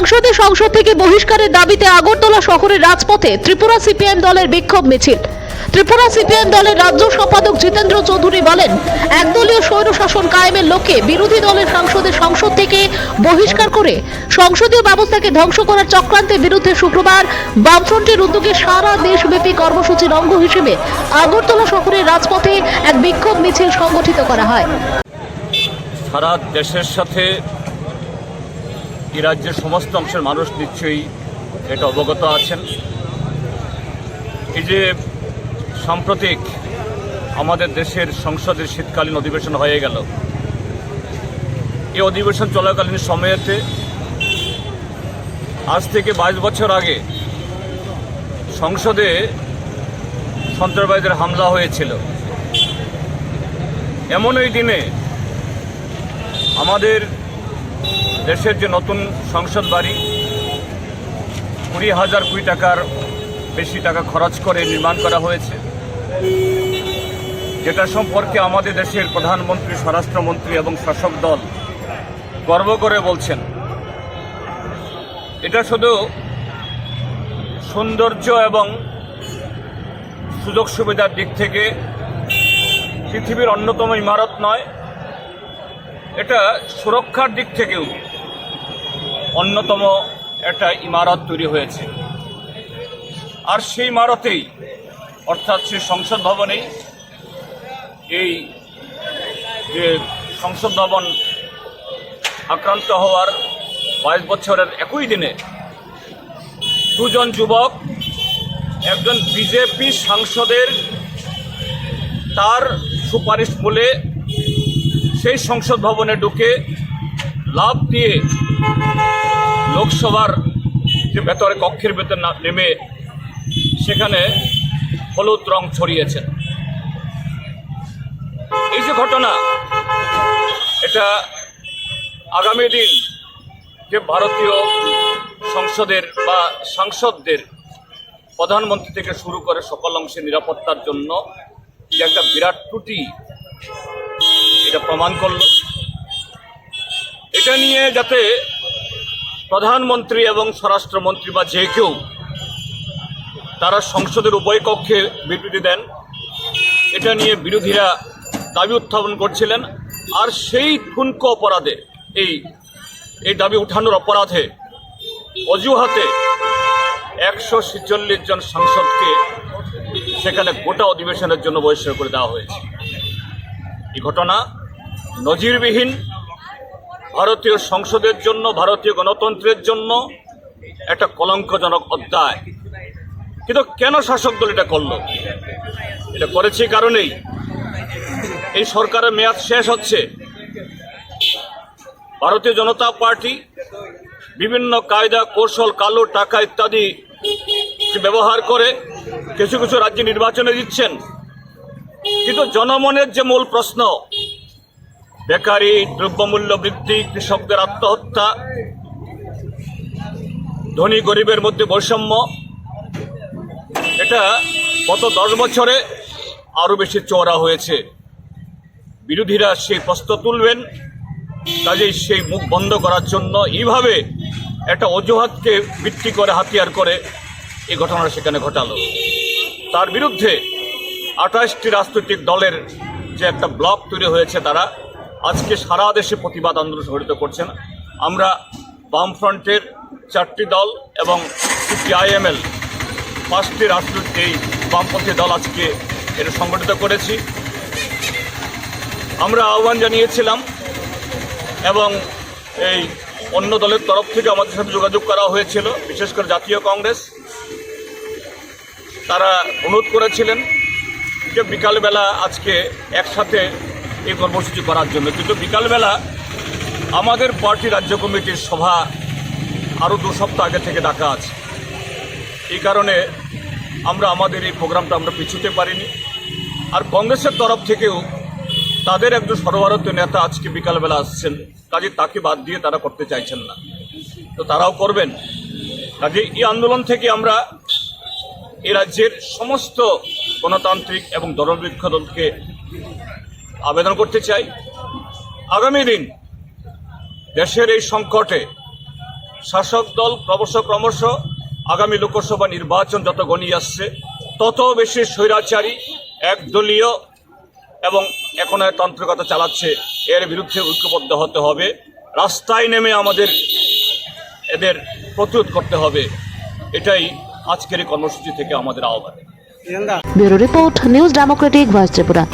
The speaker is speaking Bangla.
সাংসদের সংসদ থেকে বহিষ্কারের দাবিতে আগরতলা শহরের রাজপথে ত্রিপুরা সিপিএম দলের বিক্ষোভ মিছিল। ত্রিপুরা সিপিএম দলের রাজ্য সম্পাদক জিতেন্দ্র চৌধুরী বলেন, একদলীয় স্বৈরশাসন কায়েমের লক্ষ্যে বিরোধী দলের সাংসদের সংসদ থেকে বহিষ্কার করে সংসদীয় ব্যবস্থাকে ধ্বংস করার চক্রান্তের বিরুদ্ধে শুক্রবার বামফ্রন্টের উদ্যোগে সারা দেশব্যাপী কর্মসূচির অঙ্গ হিসেবে আগরতলা শহরের রাজপথে এক বিক্ষোভ মিছিল সংগঠিত করা হয়। সারা দেশের সাথে এই রাজ্যের সমস্ত অংশের মানুষ নিশ্চয়ই এটা অবগত আছেন। এই যে সাম্প্রতিক আমাদের দেশের সংসদের শীতকালীন অধিবেশন হয়ে গেল। এই অধিবেশন চলাকালীন সময়েতে আজ থেকে বাইশ বছর আগে সংসদে সন্ত্রাসবাদীদের হামলা হয়েছিল। এমন এই দিনে আমাদের দেশের যে নতুন সংসদ বাড়ি, কুড়ি হাজার কুড়ি টাকার বেশি টাকা খরচ করে নির্মাণ করা হয়েছে। যেটা সম্পর্কে আমাদের দেশের প্রধানমন্ত্রী, স্বরাষ্ট্রমন্ত্রী এবং শাসক দল গর্ব করে বলছেন, এটা শুধু সৌন্দর্য এবং সুযোগ সুবিধার দিক থেকে পৃথিবীর অন্যতম ইমারত নয়, এটা সুরক্ষার দিক থেকেও অন্যতম একটা ইমারত তৈরি হয়েছে। আর সেই ইমারতেই, অর্থাৎ সেই সংসদ ভবনেই এই যে সংসদ ভবন আক্রান্ত হওয়ার বাইশ বছরের একই দিনে দুজন যুবক, একজন বিজেপি সাংসদের তার সুপারিশ বলে সেই সংসদ ভবনে ঢুকে লাভ দিয়ে লোকসভার যে ভেতরে কক্ষের ভেতর নেমে সেখানে হলুদ রং ছড়িয়েছেন। এই যে ঘটনা, এটা আগামী দিন যে ভারতীয় সংসদের বা সাংসদদের প্রধানমন্ত্রী থেকে শুরু করে সকল অংশে নিরাপত্তার জন্য যে একটা বিরাট ত্রুটি, এটা প্রমাণ করল। এটা নিয়ে যাতে প্রধানমন্ত্রী এবং স্বরাষ্ট্রমন্ত্রী বা যে কেউ তারা সংসদের উভয় কক্ষে বিবৃতি দেন, এটা নিয়ে বিরোধীরা দাবি উত্থাপন করছিলেন। আর সেই ঠুনকো অপরাধে, এই এই দাবি উঠানোর অপরাধে অজুহাতে একশো ছেচল্লিশ জন সাংসদকে সেখানে গোটা অধিবেশনের জন্য বহিষ্কার করে দেওয়া হয়েছে। এই ঘটনা নজিরবিহীন ভারতীয় সংসদের জন্য, ভারতীয় গণতন্ত্রের জন্য একটা কলঙ্কজনক অধ্যায়। কিন্তু কেন শাসক দল এটা করল? এটা করেছে কারণেই। এই সরকারের মেয়াদ শেষ হচ্ছে। ভারতীয় জনতা পার্টি বিভিন্ন কায়দা, কৌশল, কালো টাকা ইত্যাদি ব্যবহার করে কিছু কিছু রাজ্যে নির্বাচনে দিচ্ছেন কিন্তু জনমনের যে মূল প্রশ্ন বেকারি, দ্রব্যমূল্য বৃদ্ধি, কৃষকদের আত্মহত্যা, ধনী গরিবের মধ্যে বৈষম্য, এটা গত দশ বছরে আরও বেশি চওড়া হয়েছে। বিরোধীরা সেই প্রশ্ন তুলবেন, কাজেই সেই মুখ বন্ধ করার জন্য এইভাবে একটা অজুহাতকে ভিত্তি করে হাতিয়ার করে এই ঘটনাটা সেখানে ঘটালো। তার বিরুদ্ধে আঠাশটি রাজনৈতিক দলের যে একটা ব্লক তৈরি হয়েছে তারা আজকে সারা দেশে প্রতিবাদ আন্দোলন সংগঠিত করছেন। আমরা বামফ্রন্টের চারটি দল এবং সিপিআইএমএল পাঁচটি রাজনৈতিক এই বামপন্থী দল আজকে এটা সংগঠিত করেছি। আমরা আহ্বান জানিয়েছিলাম এবং এই অন্য দলের তরফ থেকে আমাদের সাথে যোগাযোগ করা হয়েছিল, বিশেষ করে জাতীয় কংগ্রেস। তারা অনুরোধ করেছিলেন যে বিকালবেলা আজকে একসাথে এই কর্মসূচি করার জন্য। কিন্তু বিকালবেলা আমাদের পার্টি রাজ্য কমিটির সভা আরও দু সপ্তাহ আগে থেকে ডাকা আছে। এই কারণে আমরা আমাদের এই প্রোগ্রামটা আমরা পিছুতে পারিনি। আর কংগ্রেসের তরফ থেকেও তাদের একজন সর্বভারতীয় নেতা আজকে বিকালবেলা আসছেন। কাজে তাকে বাদ দিয়ে তারা করতে চাইছেন না। তো তারাও করবেন। কাজে এই আন্দোলন থেকে আমরা এ রাজ্যের সমস্ত গণতান্ত্রিক এবং ধর্মবৃক্ষ দলকে আবেদন করতে চাই। আগামী দিন দেশের এই সংকটে শাসক দল ক্রমশ ক্রমশ আগামী লোকসভা নির্বাচন যত গণিয়ে আসছে, তত বেশি স্বৈরাচারী, একদলীয় এবং একনায়তান্ত্রিকতা চালাচ্ছে, এর বিরুদ্ধে ঐক্যবদ্ধ হতে হবে। রাস্তায় নেমে আমাদের এদের প্রতিরোধ করতে হবে। এটাই আজকের এই কর্মসূচি থেকে আমাদের আহ্বান। Report, news democratic voice Tripura.